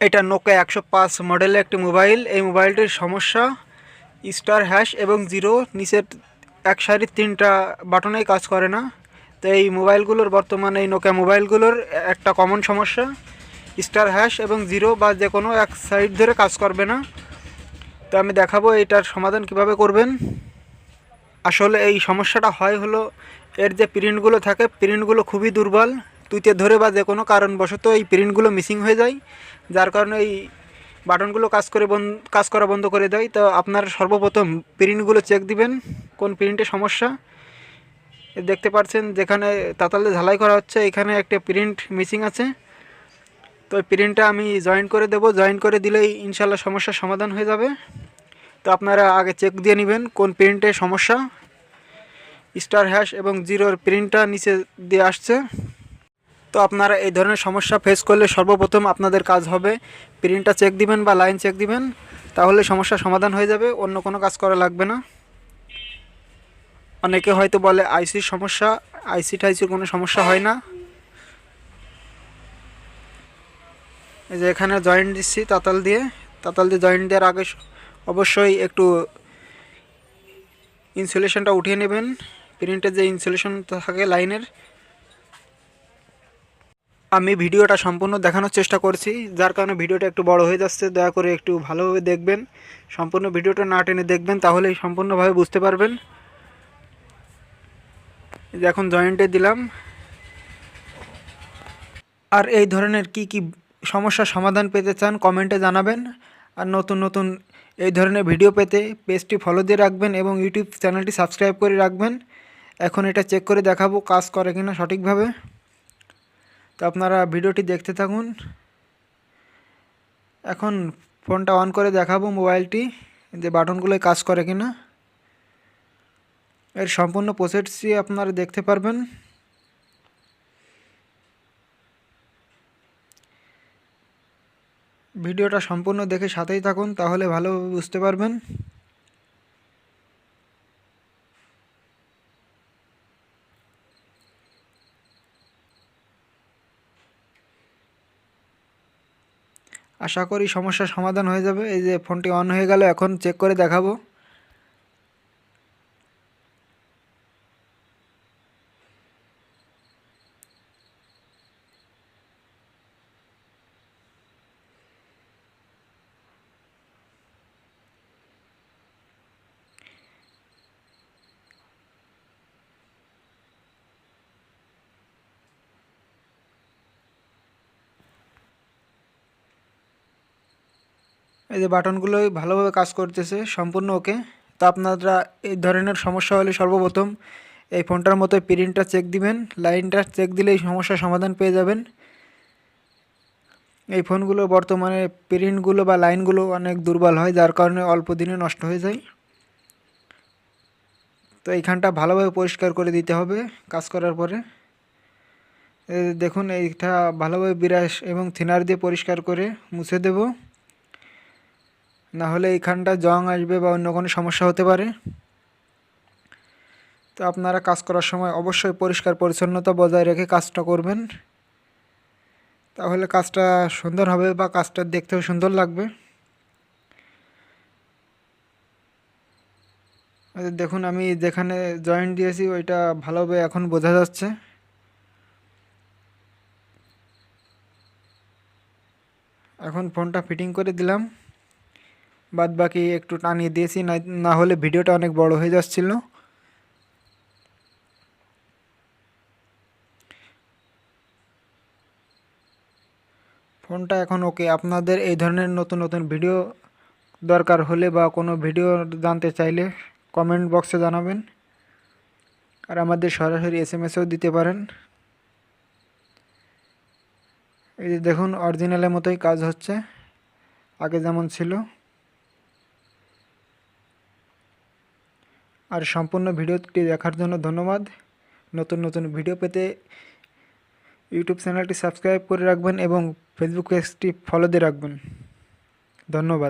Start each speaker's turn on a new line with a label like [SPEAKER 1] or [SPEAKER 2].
[SPEAKER 1] এটা নোকিয়া একশো পাঁচ মডেলের একটি মোবাইল এই মোবাইলটির সমস্যা স্টার হ্যাশ এবং জিরো নিচের এক সারির তিনটা বাটনেই কাজ করে না। তো এই মোবাইলগুলোর বর্তমানে এই নোকিয়া মোবাইলগুলোর একটা কমন সমস্যা স্টার হ্যাশ এবং জিরো বা যে কোনো এক সাইড ধরে কাজ করবে না। তো আমি দেখাবো এটার সমাধান কীভাবে করবেন। আসলে এই সমস্যাটা হয় হলো, এর যে প্রিন্টগুলো থাকে প্রিন্টগুলো খুবই দুর্বল। তুইতে ধরে বা যে কোনো কারণবশত এই প্রিন্টগুলো মিসিং হয়ে যায়, যার কারণে এই বাটনগুলো কাজ করে কাজ করা বন্ধ করে দেয়। তো আপনার সর্বপ্রথম প্রিন্টগুলো চেক দিবেন, কোন প্রিন্টে সমস্যা। দেখতে পাচ্ছেন যেখানে তাতালে ঝালাই করা হচ্ছে, এখানে একটা প্রিন্ট মিসিং আছে। তো প্রিন্টটা আমি জয়েন করে দেবো। জয়েন করে দিলেই ইনশাল্লাহ সমস্যার সমাধান হয়ে যাবে। তো আপনারা আগে চেক দিয়ে নেবেন কোন প্রিন্টে সমস্যা। স্টার হ্যাশ এবং জিরোর প্রিন্টটা নিচে দিয়ে আসছে। তো আপনারা এই ধরনের সমস্যা ফেস করলে সর্বপ্রথম আপনাদের কাজ হবে প্রিন্টটা চেক দিবেন বা লাইন চেক দিবেন, তাহলে সমস্যার সমাধান হয়ে যাবে, অন্য কোনো কাজ করা লাগবে না। অনেকে হয়তো বলে আইসির সমস্যা আইসি টাইসির কোনো সমস্যা হয় না। এই যে এখানে জয়েন্ট দিচ্ছি তাতাল দিয়ে তাতাল দিয়ে জয়েন্ট দেওয়ার আগে অবশ্যই একটু ইনসুলেশনটা উঠিয়ে নেবেন। প্রিন্টের যে ইনসুলেশন থাকে লাইনের আমি ভিডিওটা সম্পূর্ণ দেখানোর চেষ্টা করছি, যার কারণে ভিডিওটা একটু বড় হয়ে যাচ্ছে, দয়া করে একটু ভালোভাবে দেখবেন। সম্পূর্ণ ভিডিওটা না টেনে দেখবেন, তাহলেই সম্পূর্ণভাবে বুঝতে পারবেন। এখন জয়েন্টে দিলাম। আর এই ধরনের কি কি সমস্যার সমাধান পেতে চান কমেন্টে জানাবেন। আর নতুন নতুন এই ধরনের ভিডিও পেতে পেজটি ফলো দিয়ে রাখবেন এবং ইউটিউব চ্যানেলটি সাবস্ক্রাইব করে রাখবেন। এখন এটা চেক করে দেখাবো কাজ করে কিনা সঠিকভাবে। তো আপনারা ভিডিওটি দেখতে থাকুন। এখন ফোনটা অন করে দেখাবো মোবাইলটি, যে বাটনগুলোয় কাজ করে কিনা। এর সম্পূর্ণ প্রসেসটি আপনারা দেখতে পারবেন। ভিডিওটা সম্পূর্ণ দেখে সাথেই থাকুন, তাহলে ভালোভাবে বুঝতে পারবেন। আশা করি সমস্যার সমাধান হয়ে যাবে। এই যে ফোনটি অন হয়ে গেল, এখন চেক করে দেখাবো। এই যে বাটনগুলোই ভালোভাবে কাজ করতেছে, সম্পূর্ণ ওকে। তো আপনারা এই ধরনের সমস্যা হলে সর্বপ্রথম এই ফোনটার মতো প্রিন্টটা চেক দিবেন, লাইনটা চেক দিলেই সমস্যার সমাধান পেয়ে যাবেন। এই ফোনগুলো বর্তমানে প্রিন্টগুলো বা লাইনগুলো অনেক দুর্বল হয়, যার কারণে অল্প দিনে নষ্ট হয়ে যায়। তো এইখানটা ভালোভাবে পরিষ্কার করে দিতে হবে কাজ করার পরে। দেখুন, এইটা ভালোভাবে বিরাশ এবং থিনার দিয়ে পরিষ্কার করে মুছে দেবো। না হলে এইখানটা জং আসবে বা অন্য কোনো সমস্যা হতে পারে। তো আপনারা কাজ করার সময় অবশ্যই পরিষ্কার পরিচ্ছন্নতা বজায় রেখে কাজটা করবেন। তাহলে কাজটা সুন্দর হবে বা কাজটা দেখতেও সুন্দর লাগবে। যে দেখুন, আমি যেখানে জয়েন্ট দিয়েছি ওইটা ভালোভাবে এখন বোঝা যাচ্ছে। এখন ফোনটা ফিটিং করে দিলাম। বাদ বাকি একটু টানিয়ে দিয়েছি, না হলে ভিডিওটা অনেক বড় হয়ে যাচ্ছিল। ফোনটা এখন ওকে, আপনাদের এই ধরনের নতুন নতুন ভিডিও দরকার হলে বা কোনো ভিডিও জানতে চাইলে কমেন্ট বক্সে জানাবেন। আর আমাদের সরাসরি এস এম এসও দিতে পারেন। এই যে দেখুন, অরিজিনালের মতোই কাজ হচ্ছে, আগে যেমন ছিল। আর সম্পূর্ণ ভিডিওটি দেখার জন্য ধন্যবাদ। নতুন নতুন ভিডিও পেতে ইউটিউব চ্যানেলটি সাবস্ক্রাইব করে রাখবেন এবং ফেসবুক পেজটি ফলো দিয়ে রাখবেন। ধন্যবাদ।